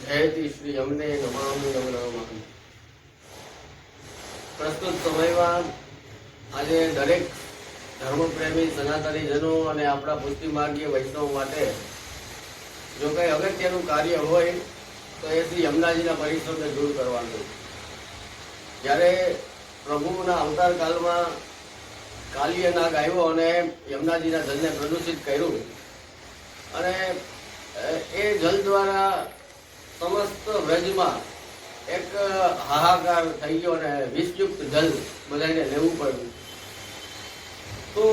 જયતિ શ્રી અમને નમામી નમ નમામી પ્રસ્તુત સમયમાં આજે દરેક ધર્મપ્રેમી, સનાતનીજનો અને આપણા પુષ્ટિ માર્ગીય વૈષ્ણવ માટે જો કંઈ અગત્યનું કાર્ય હોય, તો એ શ્રી યમુનાજીના પરિશ્રમને દૂર કરવાનું. જ્યારે પ્રભુના અવતાર કાલમાં કાલીએ નાગ આવ્યો અને યમુનાજીના જલને પ્રદૂષિત કર્યું અને એ જલ દ્વારા સમસ્ત વ્રજમાં એક હાહાકાર થઈ ગયો અને વિષયુક્ત જલ બધાને લેવું પડ્યું. તો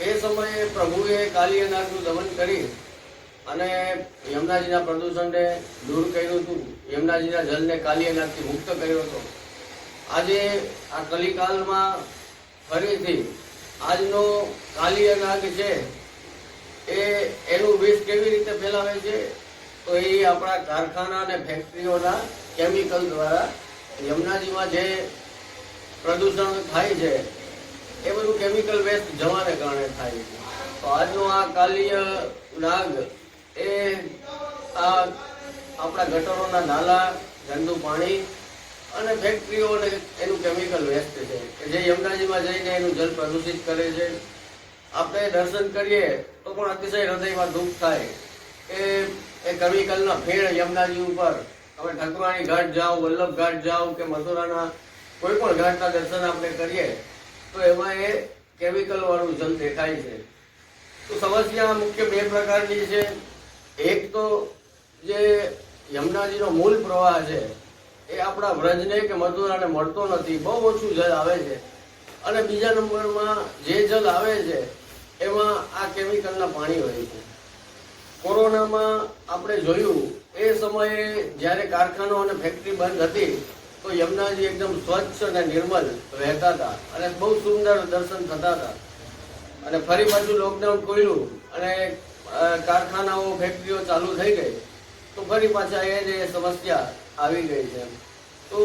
એ સમયે પ્રભુએ કાલિયનાગનું દમન કરી અને યમુનાજીના પ્રદૂષણને દૂર કર્યું હતું. યમુનાજીના જલને કાલિયનાગથી મુક્ત કર્યો હતો. આજે આ કલિકાલમાં ફરીથી આજનો કાલિયનાગ છે એ એનું વિષ કેવી રીતે ફેલાવે છે? તો એ આપણા કારખાના અને ફેક્ટરીઓના કેમિકલ દ્વારા યમુનાજીમાં જે પ્રદૂષણ થાય છે, એ બધું કેમિકલ વેસ્ટ જવાને કારણે થાય છે. તો આજનો આ કાલીય નાગ એ આ આપણા ગટરોના નાલા, ગંદુ પાણી અને ફેક્ટરીઓ અને એનું કેમિકલ વેસ્ટ છે. કે જે યમુનાજીમાં જઈને એનું જલ પ્રદૂષિત કરે છે. આપણે દર્શન કરીએ તો પણ અતિશય હૃદયમાં દુઃખ થાય કે એ કેમિકલના ફેર યમુનાજી ઉપર. તમે ઠકરાણી ઘાટ જાઓ, વલ્લભ ઘાટ જાઓ કે મથુરાના કોઈ પણ ઘાટના દર્શન આપણે કરીએ, તો એમાં એ કેમિકલ વાળું જલ દેખાય છે. તો સમસ્યા મુખ્ય બે પ્રકારની છે. એક તો જે યમુનાજીનો મૂળ પ્રવાહ છે, એ આપણા વ્રજને કે મથુરાને મળતો નથી, બહુ ઓછું જલ આવે છે. અને બીજા નંબરમાં જે જલ આવે છે, એમાં આ કેમિકલના પાણી હોય છે. કોરોનામાં આપણે જોયું, એ સમયે જ્યારે કારખાનો અને ફેક્ટરી બંધ હતી, તો યમુનાજી એકદમ સ્વચ્છ અને નિર્મલ રહેતા હતા અને બહુ સુંદર દર્શન થતા હતા. અને ફરી પાછું લોકડાઉન ખોલ્યું અને કારખાનાઓ ફેક્ટરીઓ ચાલુ થઈ ગઈ. તો ફરી પાછા એ જ સમસ્યા આવી ગઈ છે. તો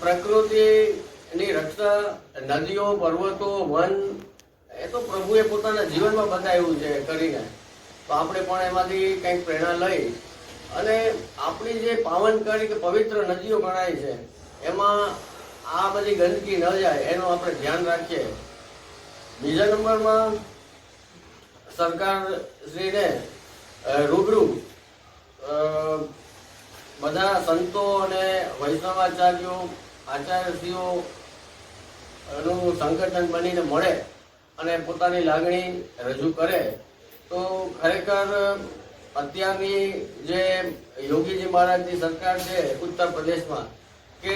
પ્રકૃતિની રક્ષા, નદીઓ, પર્વતો, વન, એ તો પ્રભુએ પોતાના જીવનમાં બતાવ્યું છે કરીને. તો આપણે પણ એમાંથી કંઈક પ્રેરણા લઈ અને આપણી જે પાવનકારી કે પવિત્ર નદીઓ ગણાય છે, એમાં આ બધી ગંદકી ન જાય, એનું આપણે ધ્યાન રાખીએ. બીજા નંબરમાં સરકારશ્રીને રૂબરૂ બધા સંતો અને વૈષ્ણવાચાર્યો, આચાર્યશ્રીઓ નું સંગઠન બનીને મળે અને પોતાની લાગણી રજૂ કરે તો ખરેખર, અત્યારની જે યોગીજી મહારાજની સરકાર છે ઉત્તર પ્રદેશમાં, કે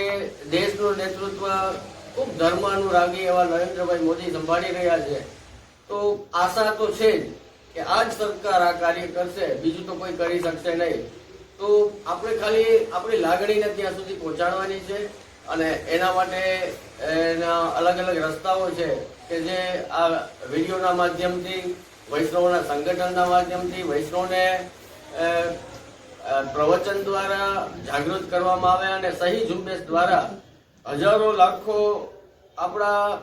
દેશનું નેતૃત્વ ખૂબ ધર્માનુરાગી એવા નરેન્દ્રભાઈ મોદી સંભાળી રહ્યા છે, તો આશા તો છે જ કે આ જ સરકાર આ કાર્ય કરશે, બીજું તો કોઈ કરી શકશે નહીં. તો આપણે ખાલી આપણી લાગણીને ત્યાં સુધી પહોંચાડવાની છે અને એના માટે એના અલગ અલગ રસ્તાઓ છે કે જે આ વિડીયોના માધ્યમથી વૈષ્ણવના સંગઠનના માધ્યમથી વૈષ્ણવને પ્રવચન દ્વારા જાગૃત કરવામાં આવે અને સહી ઝુંબેશ દ્વારા હજારો લાખો આપણા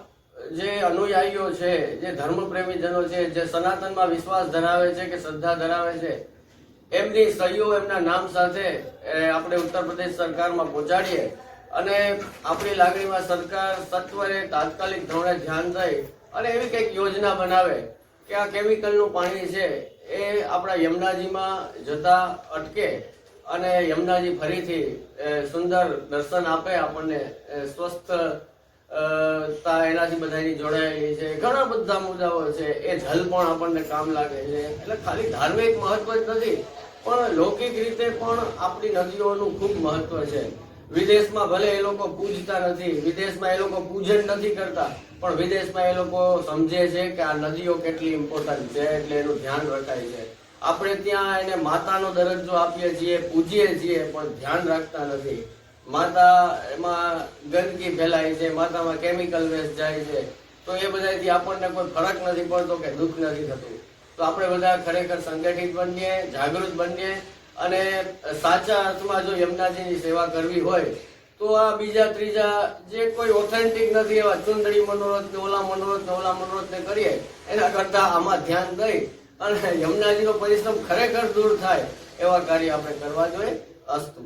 જે અનુયાયીઓ છે, જે ધર્મપ્રેમીજનો છે, જે સનાતનમાં વિશ્વાસ ધરાવે છે કે શ્રદ્ધા ધરાવે છે, એમની સહીઓ એમના નામ સાથે આપણે ઉત્તર પ્રદેશ સરકારમાં પહોંચાડીએ અને આપણી લાગણીમાં સરકાર સત્વરે તાત્કાલિક ધોરણે ધ્યાન દઈ અને એવી કંઈક યોજના બનાવે કે આ કેમિકલનું પાણી છે એ આપણા યમુનાજીમાં જતા અટકે અને યમુનાજી ફરીથી સુંદર દર્શન આપે આપણને સ્વસ્થ તા એનાથી બધાની જોડાયેલી છે. ઘણા બધા મુદ્દાઓ છે. એ જલ પણ આપણને કામ લાગે છે. એટલે ખાલી ધાર્મિક મહત્વ જ નથી, પણ લૌકિક રીતે પણ આપણી નદીઓનું ખૂબ મહત્વ છે. વિદેશમાં ભલે એ લોકો પૂજતા નથી, વિદેશમાં એ લોકો પૂજન નથી કરતા, પણ વિદેશમાં એ લોકો સમજે છે કે આ નદીઓ કેટલી ઇમ્પોર્ટન્ટ છે એટલે એનું ધ્યાન રખાય છે. આપણે ત્યાં એને માતાનો દરજ્જો આપીએ છીએ, પૂજીએ છીએ, પણ ધ્યાન રાખતા નથી. માતા એમાં ગંદકી ફેલાય છે, માતામાં કેમિકલ વેસ્ટ જાય છે. તો એ બધાથી આપણને કોઈ ફરક નથી પડતો કે દુઃખ નથી થતું. તો આપણે બધા ખરેખર સંગઠિત બનીએ, જાગૃત બનીએ અને સાચા અર્થમાં જો યમુનાજીની સેવા કરવી હોય, તો આ બીજા ત્રીજા જે કોઈ ઓથેન્ટિક નથી, એવા ચુંદડી મનોરથ ને ઓલા મનોરથ ને ઓલા મનોરથ ને કરીએ, એના કરતા આમાં ધ્યાન દઈ અને યમુનાજીનો પરિશ્રમ ખરેખર દૂર થાય, એવા કાર્ય આપણે કરવા જોઈએ. અસ્તુ.